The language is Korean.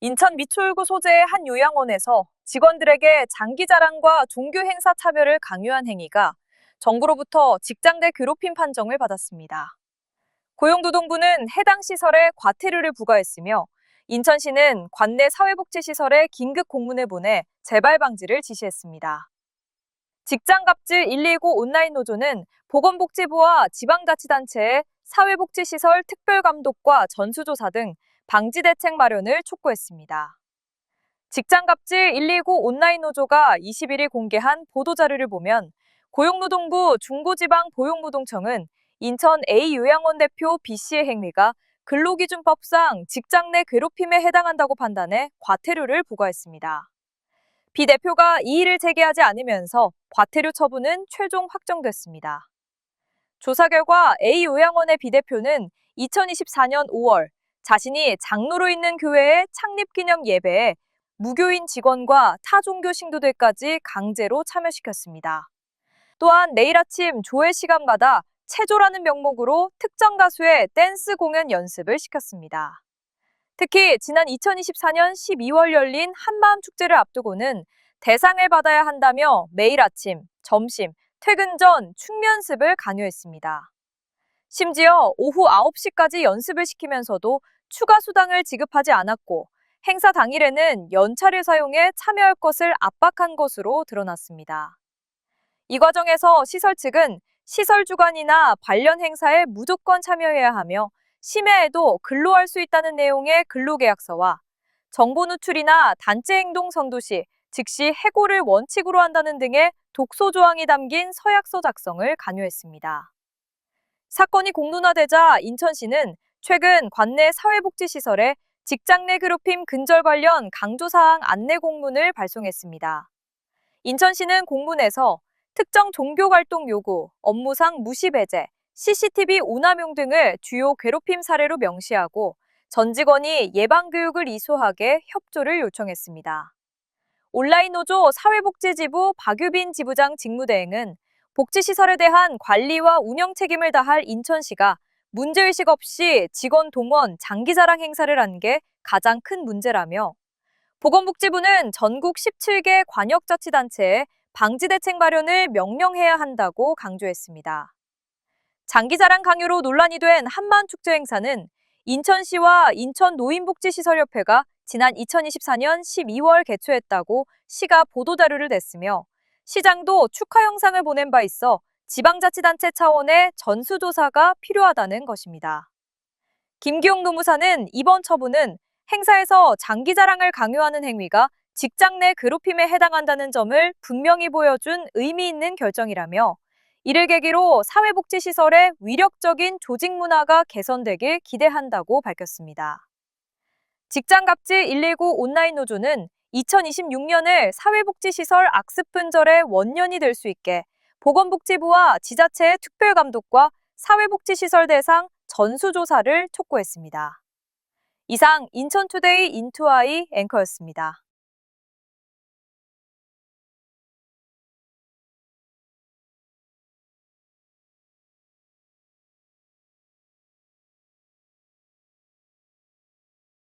인천 미추홀구 소재의 한 요양원에서 직원들에게 장기 자랑과 종교 행사 차별을 강요한 행위가 정부로부터 직장 내 괴롭힘 판정을 받았습니다. 고용노동부는 해당 시설에 과태료를 부과했으며 인천시는 관내 사회복지시설에 긴급 공문을 보내 재발 방지를 지시했습니다. 직장갑질 119 온라인 노조는 보건복지부와 지방자치단체의 사회복지시설 특별감독과 전수조사 등 방지 대책 마련을 촉구했습니다. 직장갑질 119 온라인 노조가 21일 공개한 보도자료를 보면 고용노동부 중부지방보용노동청은 인천 A 요양원 대표 B씨의 행위가 근로기준법상 직장 내 괴롭힘에 해당한다고 판단해 과태료를 부과했습니다. B 대표가 이의를 제기하지 않으면서 과태료 처분은 최종 확정됐습니다. 조사 결과 A 요양원의 B 대표는 2024년 5월 자신이 장로로 있는 교회의 창립 기념 예배에 무교인 직원과 타 종교 신도들까지 강제로 참여시켰습니다. 또한 내일 아침 조회 시간마다 체조라는 명목으로 특정 가수의 댄스 공연 연습을 시켰습니다. 특히 지난 2024년 12월 열린 한마음 축제를 앞두고는 대상을 받아야 한다며 매일 아침, 점심, 퇴근 전 춤연습을 강요했습니다. 심지어 오후 9시까지 연습을 시키면서도 추가 수당을 지급하지 않았고 행사 당일에는 연차를 사용해 참여할 것을 압박한 것으로 드러났습니다. 이 과정에서 시설 측은 시설 주관이나 관련 행사에 무조건 참여해야 하며 심야에도 근로할 수 있다는 내용의 근로계약서와 정보 누출이나 단체 행동 선도 시 즉시 해고를 원칙으로 한다는 등의 독소 조항이 담긴 서약서 작성을 강요했습니다. 사건이 공론화되자 인천시는 최근 관내 사회복지시설에 직장 내 괴롭힘 근절 관련 강조사항 안내 공문을 발송했습니다. 인천시는 공문에서 특정 종교 활동 요구, 업무상 무시 배제, CCTV 오남용 등을 주요 괴롭힘 사례로 명시하고 전 직원이 예방교육을 이수하게 협조를 요청했습니다. 온라인 노조 사회복지지부 박유빈 지부장 직무대행은 복지시설에 대한 관리와 운영 책임을 다할 인천시가 문제의식 없이 직원 동원 장기자랑 행사를 한 게 가장 큰 문제라며 보건복지부는 전국 17개 관역자치단체에 방지 대책 마련을 명령해야 한다고 강조했습니다. 장기자랑 강요로 논란이 된 한마음축제 행사는 인천시와 인천노인복지시설협회가 지난 2024년 12월 개최했다고 시가 보도자료를 냈으며 시장도 축하 영상을 보낸 바 있어 지방자치단체 차원의 전수조사가 필요하다는 것입니다. 김기용 노무사는 이번 처분은 행사에서 장기 자랑을 강요하는 행위가 직장 내 괴롭힘에 해당한다는 점을 분명히 보여준 의미 있는 결정이라며 이를 계기로 사회복지시설의 위력적인 조직 문화가 개선되길 기대한다고 밝혔습니다. 직장갑질 119 온라인 노조는 2026년을 사회복지시설 악습 분절의 원년이 될 수 있게 보건복지부와 지자체의 특별감독과 사회복지시설 대상 전수조사를 촉구했습니다. 이상 인천투데이 인투아이 앵커였습니다.